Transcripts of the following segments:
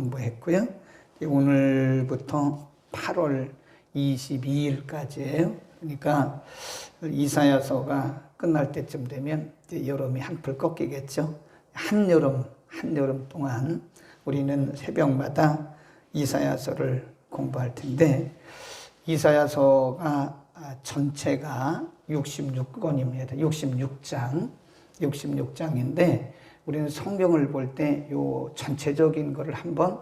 공부했고요. 오늘부터 8월 22일까지예요. 그러니까 이사야서가 끝날 때쯤 되면 여름이 한풀 꺾이겠죠. 한여름 한여름 동안 우리는 새벽마다 이사야서를 공부할 텐데 이사야서가 전체가 66권입니다. 66장. 66장인데 우리는 성경을 볼 때 요 전체적인 거를 한번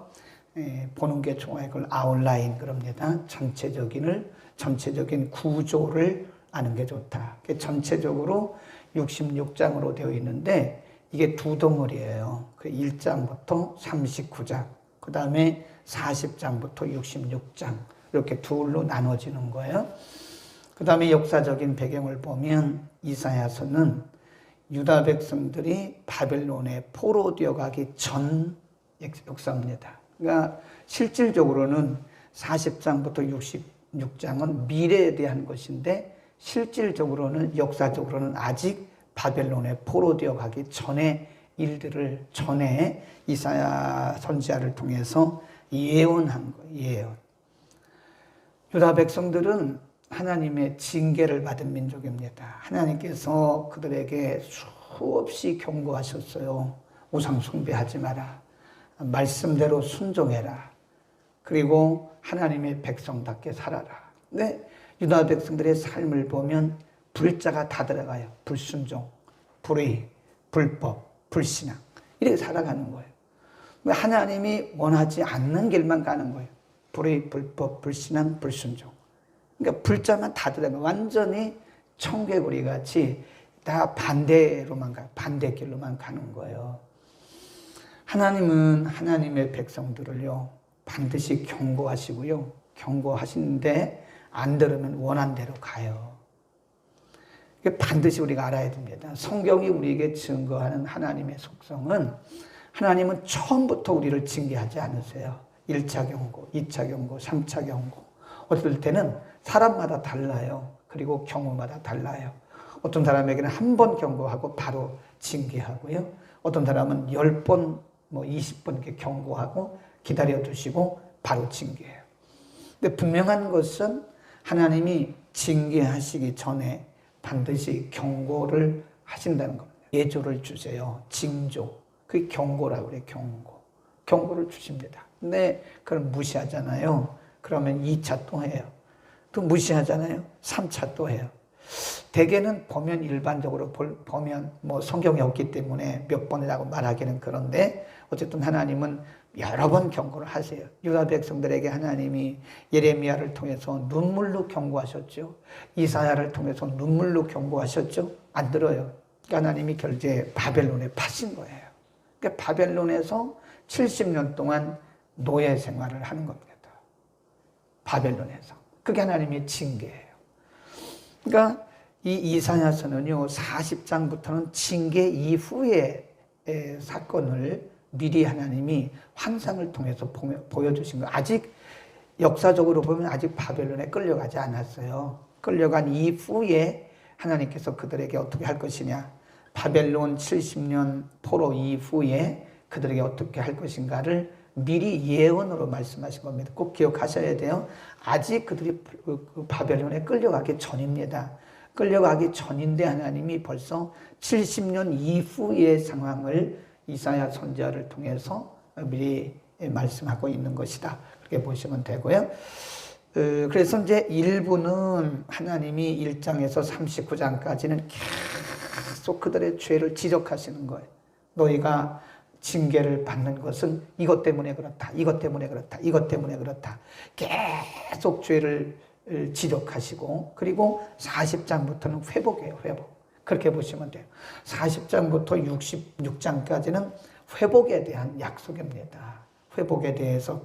예, 보는 게 좋아요. 그걸 아웃라인 그럽니다. 전체적인을 전체적인 구조를 아는 게 좋다. 전체적으로 66장으로 되어 있는데 이게 두 덩어리예요. 그 1장부터 39장, 그 다음에 40장부터 66장 이렇게 둘로 나눠지는 거예요. 그 다음에 역사적인 배경을 보면 이사야서는 유다 백성들이 바벨론에 포로되어 가기 전 역사입니다. 그러니까 실질적으로는 40장부터 66장은 미래에 대한 것인데 실질적으로는 역사적으로는 아직 바벨론에 포로 되어 가기 전에 일들을 전에 이사야 선지자를 통해서 예언한 거예요. 유다 백성들은 하나님의 징계를 받은 민족입니다. 하나님께서 그들에게 수없이 경고하셨어요. 우상 숭배하지 마라. 말씀대로 순종해라. 그리고 하나님의 백성답게 살아라. 네, 유다 백성들의 삶을 보면 불자가 다 들어가요. 불순종, 불의, 불법, 불신앙. 이렇게 살아가는 거예요. 하나님이 원하지 않는 길만 가는 거예요. 불의, 불법, 불신앙, 불순종. 그러니까 불자만 다 들어가 완전히 청개구리 같이 다 반대로만 가, 반대 길로만 가는 거예요. 하나님은 하나님의 백성들을요, 반드시 경고하시고요, 경고하시는데 안 들으면 원한 대로 가요. 반드시 우리가 알아야 됩니다. 성경이 우리에게 증거하는 하나님의 속성은 하나님은 처음부터 우리를 징계하지 않으세요. 1차 경고, 2차 경고, 3차 경고. 어떨 때는 사람마다 달라요. 그리고 경우마다 달라요. 어떤 사람에게는 한 번 경고하고 바로 징계하고요. 어떤 사람은 10번, 뭐 20번 이렇게 경고하고 기다려 두시고 바로 징계해요. 근데 분명한 것은 하나님이 징계하시기 전에 반드시 경고를 하신다는 겁니다. 예조를 주세요. 징조. 그게 경고라고 그래요. 경고. 경고를 주십니다. 근데 그걸 무시하잖아요. 그러면 2차 또 해요. 또 무시하잖아요. 3차 또 해요. 대개는 보면 일반적으로 보면 뭐 성경이 없기 때문에 몇 번이라고 말하기는 그런데 어쨌든 하나님은 여러 번 경고를 하세요. 유다 백성들에게 하나님이 예레미야를 통해서 눈물로 경고하셨죠. 이사야를 통해서 눈물로 경고하셨죠. 안 들어요. 그러니까 하나님이 결제 바벨론에 파신 거예요. 그러니까 바벨론에서 70년 동안 노예 생활을 하는 겁니다. 바벨론에서. 그게 하나님의 징계예요. 그러니까 이 이사야서는요, 40장부터는 징계 이후의 사건을 미리 하나님이 환상을 통해서 보여주신 거예요. 아직 역사적으로 보면 아직 바벨론에 끌려가지 않았어요. 끌려간 이후에 하나님께서 그들에게 어떻게 할 것이냐. 바벨론 70년 포로 이후에 그들에게 어떻게 할 것인가를 미리 예언으로 말씀하신 겁니다. 꼭 기억하셔야 돼요. 아직 그들이 그, 그 바벨론에 끌려가기 전입니다. 끌려가기 전인데 하나님이 벌써 70년 이후의 상황을 이사야 선지자를 통해서 미리 말씀하고 있는 것이다. 그렇게 보시면 되고요. 어, 그래서 이제 일부는 하나님이 1장에서 39장까지는 계속 그들의 죄를 지적하시는 거예요. 너희가 징계를 받는 것은 이것 때문에 그렇다. 이것 때문에 그렇다. 이것 때문에 그렇다. 계속 죄를 지적하시고 그리고 40장부터는 회복이에요. 회복. 그렇게 보시면 돼요. 40장부터 66장까지는 회복에 대한 약속입니다. 회복에 대해서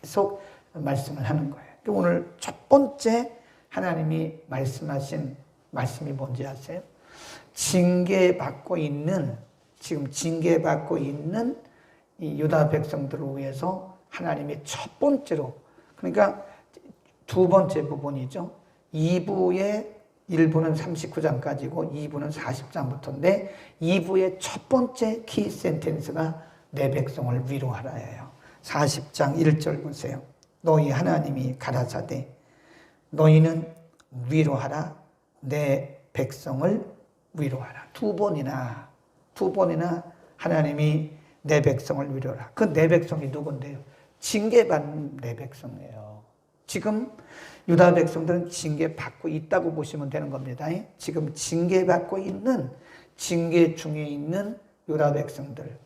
계속 말씀을 하는 거예요. 오늘 첫 번째 하나님이 말씀하신 말씀이 뭔지 아세요? 징계받고 있는 지금 징계받고 있는 이 유다 백성들을 위해서 하나님이 첫 번째로 그러니까 두 번째 부분이죠. 2부의 1부는 39장까지고 2부는 40장부터인데 2부의 첫 번째 키 센텐스가 내 백성을 위로하라예요. 40장 1절 보세요. 너희 하나님이 가라사대 너희는 위로하라 내 백성을 위로하라. 두 번이나 두 번이나 하나님이 내 백성을 위로하라. 그 내 백성이 누군데요? 징계받는 내 백성이에요. 지금 유다 백성들은 징계받고 있다고 보시면 되는 겁니다. 지금 징계받고 있는 징계 중에 있는 유다 백성들.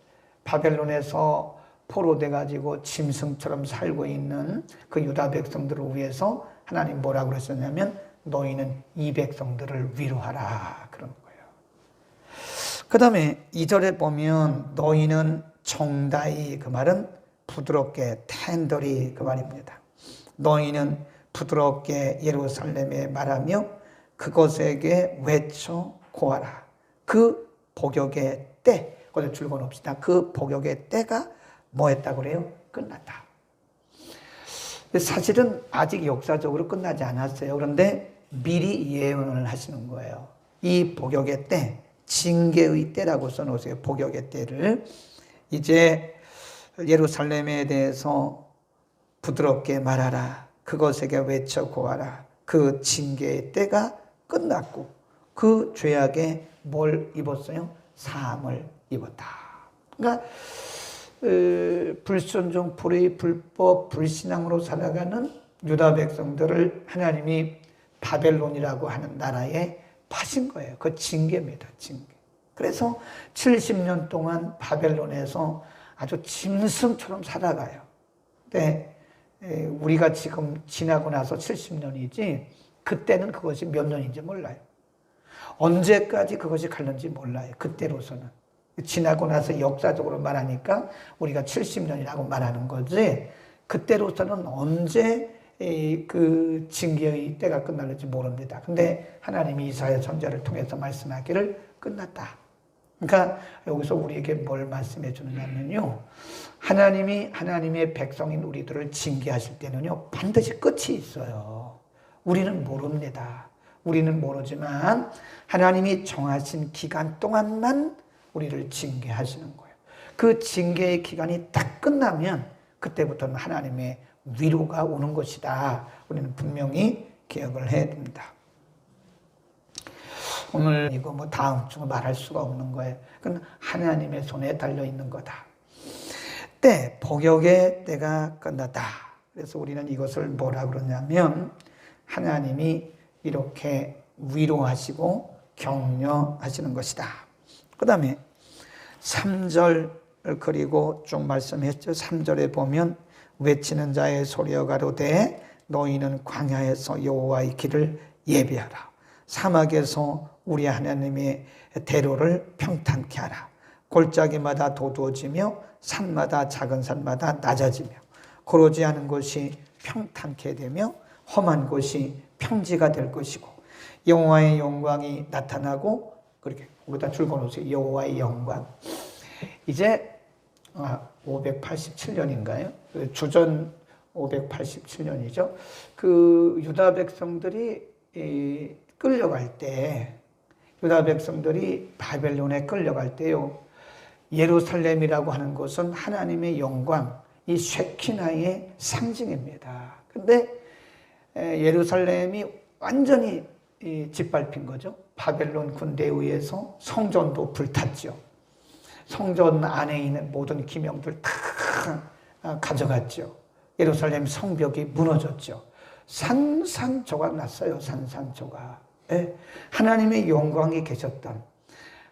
바벨론에서 포로돼 가지고 짐승처럼 살고 있는 그 유다 백성들을 위해서 하나님 뭐라고 그러셨냐면 너희는 이 백성들을 위로하라 그런. 그 다음에 2절에 보면 너희는 정다이 그 말은 부드럽게 텐더리 그 말입니다. 너희는 부드럽게 예루살렘에 말하며 그것에게 외쳐 고하라. 그 복역의 때, 거기서 줄거 놓읍시다. 그 복역의 때가 뭐 했다고 그래요? 끝났다. 사실은 아직 역사적으로 끝나지 않았어요. 그런데 미리 예언을 하시는 거예요. 이 복역의 때, 징계의 때라고 써놓으세요. 복역의 때를. 이제 예루살렘에 대해서 부드럽게 말하라. 그것에게 외쳐 고하라. 그 징계의 때가 끝났고 그 죄악에 뭘 입었어요? 사함을 입었다. 그러니까 불순종, 불의, 불법, 불신앙으로 살아가는 유다 백성들을 하나님이 바벨론이라고 하는 나라에 파신 거예요. 그 징계입니다. 징계. 그래서 70년 동안 바벨론에서 아주 짐승처럼 살아가요. 근데 우리가 지금 지나고 나서 70년이지 그때는 그것이 몇 년인지 몰라요. 언제까지 그것이 갈는지 몰라요. 그때로서는. 지나고 나서 역사적으로 말하니까 우리가 70년이라고 말하는 거지 그때로서는 언제 그 징계의 때가 끝날지 모릅니다. 근데 하나님이 이사야 선자를 통해서 말씀하기를 끝났다. 그러니까 여기서 우리에게 뭘 말씀해 주느냐면요. 하나님이 하나님의 백성인 우리들을 징계하실 때는요. 반드시 끝이 있어요. 우리는 모릅니다. 우리는 모르지만 하나님이 정하신 기간 동안만 우리를 징계하시는 거예요. 그 징계의 기간이 딱 끝나면 그때부터는 하나님의 위로가 오는 것이다. 우리는 분명히 기억을 해야 됩니다. 오늘 이거 뭐 다음 주 말할 수가 없는 거예요. 그건 하나님의 손에 달려 있는 거다. 때, 복역의 때가 끝났다. 그래서 우리는 이것을 뭐라 그러냐면 하나님이 이렇게 위로하시고 격려하시는 것이다. 그 다음에 3절 그리고 쭉 말씀했죠. 3절에 보면 외치는 자의 소리가 가로되 너희는 광야에서 여호와의 길을 예비하라. 사막에서 우리 하나님의 대로를 평탄케 하라. 골짜기마다 도두어지며 산마다 작은 산마다 낮아지며 고르지 않은 곳이 평탄케 되며 험한 곳이 평지가 될 것이고 여호와의 영광이 나타나고 그렇게 거기다 줄거놓으세요. 여호와의 영광. 이제 587년인가요? 아, 주전 587년이죠. 그 유다 백성들이 끌려갈 때 유다 백성들이 바벨론에 끌려갈 때요. 예루살렘이라고 하는 것은 하나님의 영광, 이 쉐키나의 상징입니다. 근데 예루살렘이 완전히 짓밟힌 거죠. 바벨론 군대에 의해서 성전도 불탔죠. 성전 안에 있는 모든 기명들 다 아, 가져갔죠. 예루살렘 성벽이 무너졌죠. 산산조각 났어요. 산산조각. 예? 하나님의 영광이 계셨던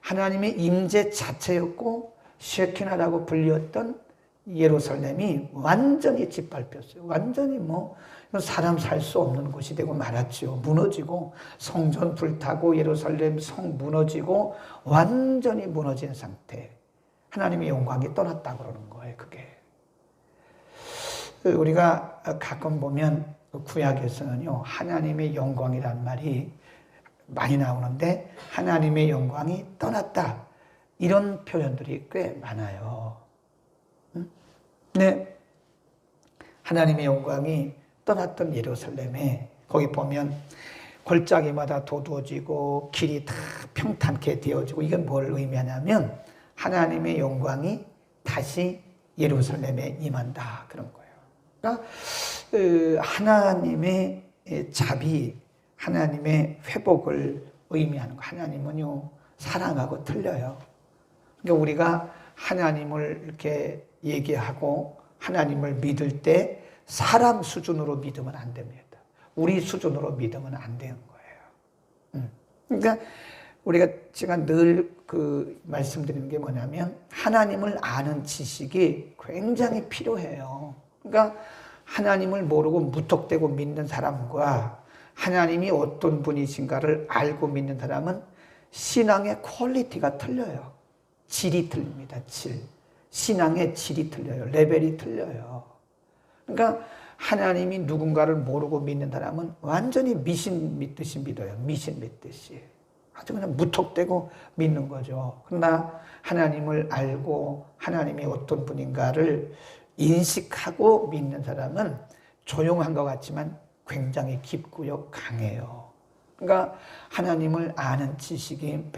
하나님의 임재 자체였고 쉐키나라고 불렸던 예루살렘이 완전히 짓밟혔어요. 완전히 뭐 사람 살 수 없는 곳이 되고 말았죠. 무너지고 성전 불타고 예루살렘 성 무너지고 완전히 무너진 상태. 하나님의 영광이 떠났다 그러는 거예요. 그게 우리가 가끔 보면 구약에서는요 하나님의 영광이란 말이 많이 나오는데 하나님의 영광이 떠났다 이런 표현들이 꽤 많아요. 네, 하나님의 영광이 떠났던 예루살렘에 거기 보면 골짜기마다 도두어지고 길이 다 평탄케 되어지고 이건 뭘 의미하냐면 하나님의 영광이 다시 예루살렘에 임한다 그런 거예요. 그러니까 그 하나님의 자비, 하나님의 회복을 의미하는 거. 하나님은요 사랑하고 틀려요. 그러니까 우리가 하나님을 이렇게 얘기하고 하나님을 믿을 때 사람 수준으로 믿으면 안 됩니다. 우리 수준으로 믿으면 안 되는 거예요. 음. 그러니까 우리가 제가 늘 그 말씀드리는 게 뭐냐면 하나님을 아는 지식이 굉장히 필요해요. 그러니까 하나님을 모르고 무턱대고 믿는 사람과 하나님이 어떤 분이신가를 알고 믿는 사람은 신앙의 퀄리티가 틀려요. 질이 틀립니다. 질. 신앙의 질이 틀려요. 레벨이 틀려요. 그러니까 하나님이 누군가를 모르고 믿는 사람은 완전히 미신 믿듯이 믿어요. 미신 믿듯이. 아주 그냥 무턱대고 믿는 거죠. 그러나 하나님을 알고 하나님이 어떤 분인가를 인식하고 믿는 사람은 조용한 것 같지만 굉장히 깊고요, 강해요. 그러니까 하나님을 아는 지식이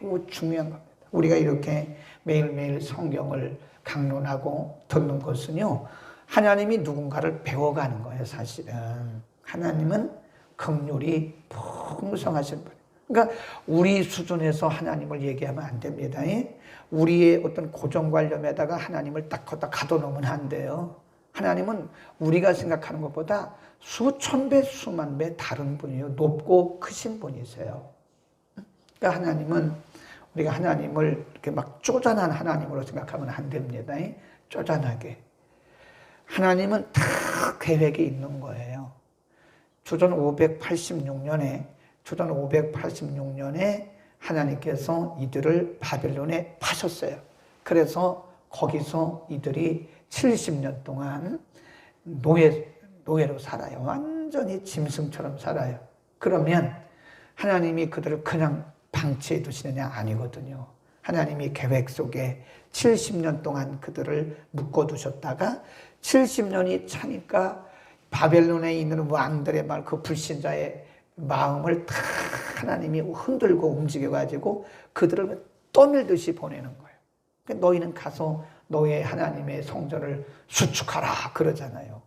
매우 중요한 겁니다. 우리가 이렇게 매일매일 성경을 강론하고 듣는 것은요, 하나님이 누군가를 배워가는 거예요, 사실은. 하나님은 긍휼이 풍성하신 분. 그러니까 우리 수준에서 하나님을 얘기하면 안 됩니다. 우리의 어떤 고정관념에다가 하나님을 딱 걷다 가둬놓으면 안 돼요. 하나님은 우리가 생각하는 것보다 수천 배, 수만 배 다른 분이요. 높고 크신 분이세요. 그러니까 하나님은 우리가 하나님을 이렇게 막 쪼잔한 하나님으로 생각하면 안 됩니다. 쪼잔하게. 하나님은 다 계획이 있는 거예요. 주전 586년에 주전 586년에 하나님께서 이들을 바벨론에 파셨어요. 그래서 거기서 이들이 70년 동안 노예, 노예로 살아요. 완전히 짐승처럼 살아요. 그러면 하나님이 그들을 그냥 방치해 두시느냐? 아니거든요. 하나님이 계획 속에 70년 동안 그들을 묶어 두셨다가 70년이 차니까 바벨론에 있는 왕들의 말, 그 불신자의 마음을 다 하나님이 흔들고 움직여가지고 그들을 떠밀듯이 보내는 거예요. 그러니까 너희는 가서 너의 하나님의 성전을 수축하라 그러잖아요.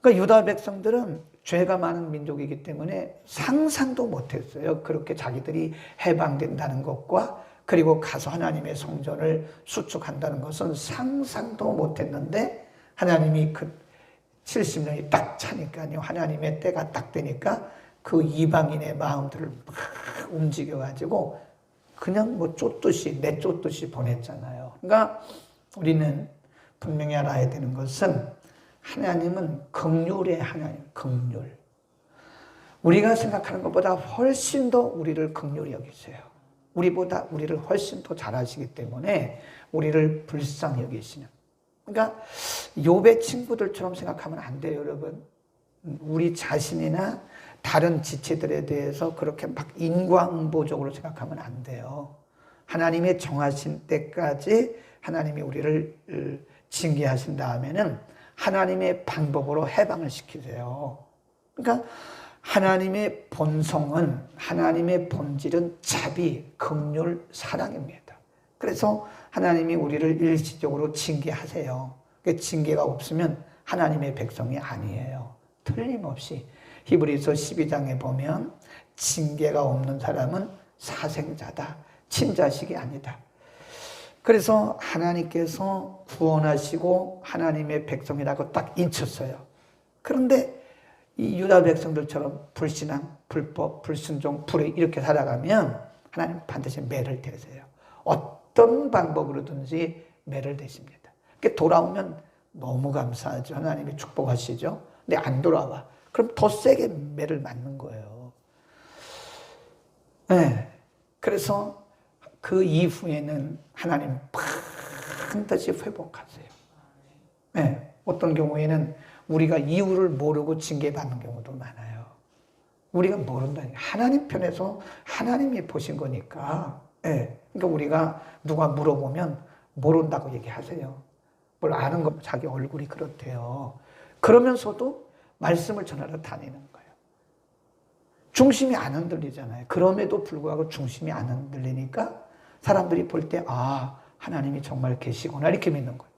그러니까 유다 백성들은 죄가 많은 민족이기 때문에 상상도 못했어요. 그렇게 자기들이 해방된다는 것과 그리고 가서 하나님의 성전을 수축한다는 것은 상상도 못했는데 하나님이 그 70년이 딱 차니까요. 하나님의 때가 딱 되니까 그 이방인의 마음들을 막 움직여가지고 그냥 뭐 쫓듯이 내쫓듯이 보냈잖아요. 그러니까 우리는 분명히 알아야 되는 것은 하나님은 극률의 하나님, 극률. 우리가 생각하는 것보다 훨씬 더 우리를 극률히 여기세요. 우리보다 우리를 훨씬 더 잘하시기 때문에 우리를 불쌍히 여기시는. 그러니까 욥의 친구들처럼 생각하면 안 돼요, 여러분. 우리 자신이나 다른 지체들에 대해서 그렇게 막 인과응보적으로 생각하면 안 돼요. 하나님의 정하신 때까지 하나님이 우리를 징계하신 다음에는 하나님의 방법으로 해방을 시키세요. 그러니까 하나님의 본성은 하나님의 본질은 자비, 긍휼, 사랑입니다. 그래서 하나님이 우리를 일시적으로 징계하세요. 그 징계가 없으면 하나님의 백성이 아니에요. 틀림없이 히브리서 12장에 보면 징계가 없는 사람은 사생자다. 친자식이 아니다. 그래서 하나님께서 구원하시고 하나님의 백성이라고 딱 인쳤어요. 그런데 이 유다 백성들처럼 불신앙, 불법, 불순종, 불의 이렇게 살아가면 하나님 반드시 매를 대세요. 어떤 방법으로든지 매를 대십니다. 돌아오면 너무 감사하죠. 하나님이 축복하시죠. 근데 안 돌아와. 그럼 더 세게 매를 맞는 거예요. 네. 그래서 그 이후에는 하나님 반드시 회복하세요. 네. 어떤 경우에는 우리가 이유를 모르고 징계받는 경우도 많아요. 우리가 모른다. 하나님 편에서 하나님이 보신 거니까. 네. 그러니까 우리가 누가 물어보면 모른다고 얘기하세요. 뭘 아는 거 자기 얼굴이 그렇대요. 그러면서도 말씀을 전하러 다니는 거예요. 중심이 안 흔들리잖아요. 그럼에도 불구하고 중심이 안 흔들리니까 사람들이 볼 때, 아, 하나님이 정말 계시구나. 이렇게 믿는 거예요.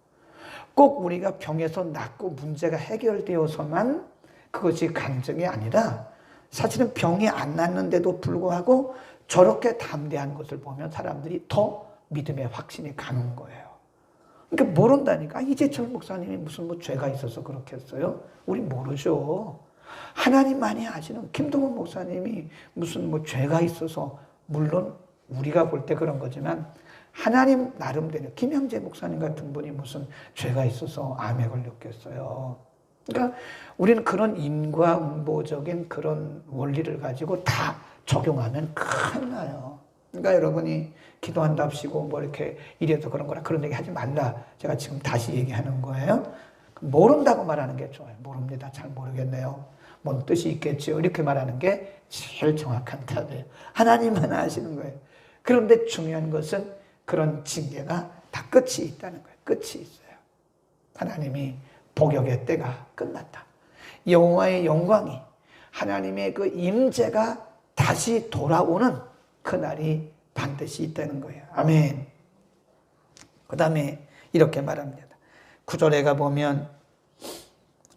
꼭 우리가 병에서 낫고 문제가 해결되어서만 그것이 간증이 아니라 사실은 병이 안 낫는데도 불구하고 저렇게 담대한 것을 보면 사람들이 더 믿음의 확신이 가는 거예요. 그러니까 모른다니까. 아, 이재철 목사님이 무슨 뭐 죄가 있어서 그렇게 했어요? 우리 모르죠. 하나님만이 아시는 김동원 목사님이 무슨 뭐 죄가 있어서 물론 우리가 볼 때 그런 거지만 하나님 나름대로 김영재 목사님 같은 분이 무슨 죄가 있어서 암에 걸렸겠어요. 그러니까 우리는 그런 인과응보적인 그런 원리를 가지고 다 적용하면 큰일 나요. 그러니까 여러분이 기도한답시고 뭐 이렇게 이래서 그런 거라 그런 얘기 하지 말라. 제가 지금 다시 얘기하는 거예요. 모른다고 말하는 게 좋아요. 모릅니다. 잘 모르겠네요. 뭔 뜻이 있겠죠. 이렇게 말하는 게 제일 정확한 답이에요. 하나님만 아시는 거예요. 그런데 중요한 것은 그런 징계가 다 끝이 있다는 거예요. 끝이 있어요. 하나님이 복역의 때가 끝났다. 여호와의 영광이 하나님의 그 임재가 다시 돌아오는 그날이 반드시 있다는 거예요. 아멘. 그 다음에 이렇게 말합니다. 구절에 가보면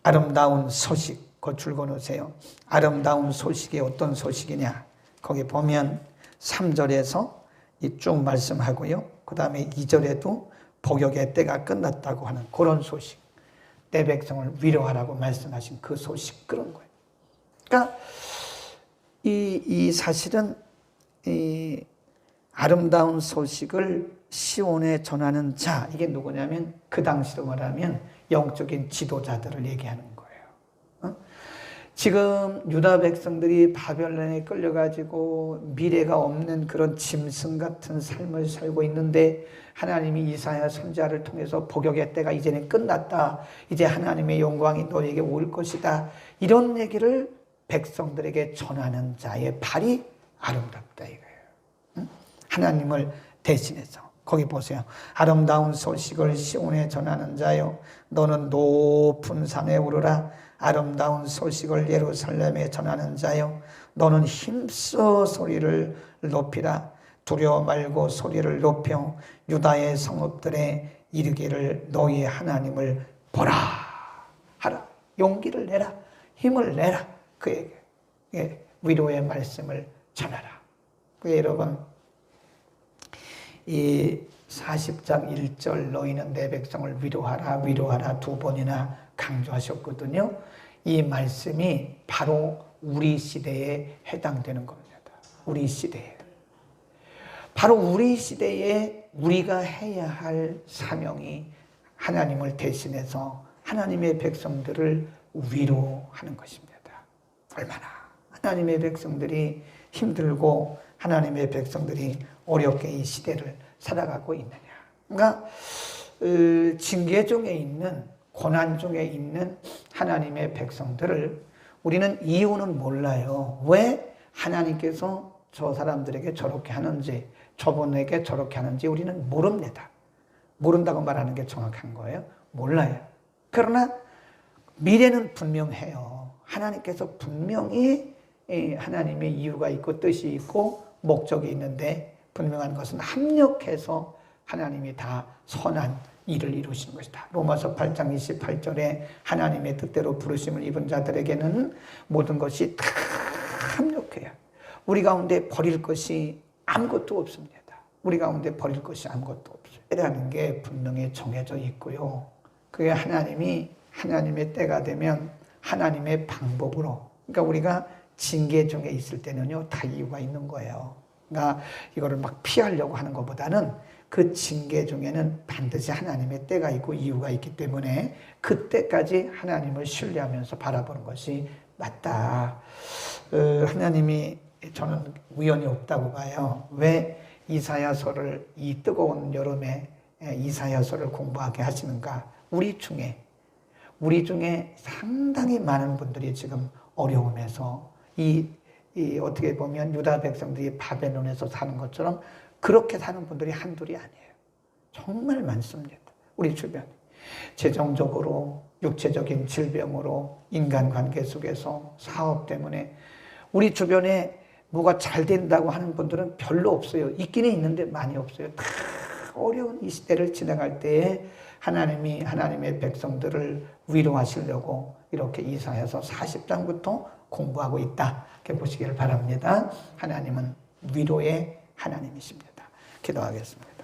아름다운 소식, 그 줄거놓으세요. 아름다운 소식이 어떤 소식이냐. 거기 보면 3절에서 쭉 말씀하고요. 그 다음에 2절에도 복역의 때가 끝났다고 하는 그런 소식. 내 백성을 위로하라고 말씀하신 그 소식 그런 거예요. 그러니까 이, 이 사실은 이 아름다운 소식을 시온에 전하는 자 이게 누구냐면 그 당시로 말하면 영적인 지도자들을 얘기하는 거예요. 어? 지금 유다 백성들이 바벨론에 끌려가지고 미래가 없는 그런 짐승 같은 삶을 살고 있는데 하나님이 이사야 선자를 통해서 복역의 때가 이제는 끝났다. 이제 하나님의 영광이 너에게 올 것이다. 이런 얘기를 백성들에게 전하는 자의 발이 아름답다 이거예요. 하나님을 대신해서 거기 보세요. 아름다운 소식을 시온에 전하는 자요. 너는 높은 산에 오르라. 아름다운 소식을 예루살렘에 전하는 자요. 너는 힘써 소리를 높이라. 두려워 말고 소리를 높여 유다의 성읍들에 이르기를 너희 하나님을 보라 하라 용기를 내라 힘을 내라 그에게 예, 위로의 말씀을 전하라 그 여러분 이 40장 1절 너희는 내 백성을 위로하라 위로하라 두 번이나 강조하셨거든요. 이 말씀이 바로 우리 시대에 해당되는 겁니다. 우리 시대에. 바로 우리 시대에 우리가 해야 할 사명이 하나님을 대신해서 하나님의 백성들을 위로하는 것입니다. 얼마나 하나님의 백성들이 힘들고 하나님의 백성들이 어렵게 이 시대를 살아가고 있느냐. 그러니까 어, 징계 중에 있는 고난 중에 있는 하나님의 백성들을 우리는 이유는 몰라요. 왜 하나님께서 저 사람들에게 저렇게 하는지 저분에게 저렇게 하는지 우리는 모릅니다. 모른다고 말하는 게 정확한 거예요. 몰라요. 그러나 미래는 분명해요. 하나님께서 분명히 하나님의 이유가 있고 뜻이 있고 목적이 있는데 분명한 것은 합력해서 하나님이 다 선한 일을 이루신 것이다. 로마서 8장 28절에 하나님의 뜻대로 부르심을 입은 자들에게는 모든 것이 다 합력해요. 우리 가운데 버릴 것이 아무것도 없습니다. 우리 가운데 버릴 것이 아무것도 없어요. 때라는 게 분명히 정해져 있고요. 그게 하나님이 하나님의 때가 되면 하나님의 방법으로 그러니까 우리가 징계 중에 있을 때는요 다 이유가 있는 거예요. 그러니까 이거를 막 피하려고 하는 것보다는 그 징계 중에는 반드시 하나님의 때가 있고 이유가 있기 때문에 그때까지 하나님을 신뢰하면서 바라보는 것이 맞다. 어, 하나님이 저는 우연이 없다고 봐요. 왜 이사야서를 이 뜨거운 여름에 이사야서를 공부하게 하시는가? 우리 중에 우리 중에 상당히 많은 분들이 지금 어려움에서 이, 이 어떻게 보면 유다 백성들이 바벨론에서 사는 것처럼 그렇게 사는 분들이 한둘이 아니에요. 정말 많습니다. 우리 주변. 재정적으로, 육체적인 질병으로, 인간관계 속에서, 사업 때문에 우리 주변에 뭐가 잘 된다고 하는 분들은 별로 없어요. 있기는 있는데 많이 없어요. 다 어려운 이 시대를 지나갈 때에 하나님이 하나님의 백성들을 위로하시려고 이렇게 이사해서 40장부터 공부하고 있다. 이렇게 보시기를 바랍니다. 하나님은 위로의 하나님이십니다. 기도하겠습니다.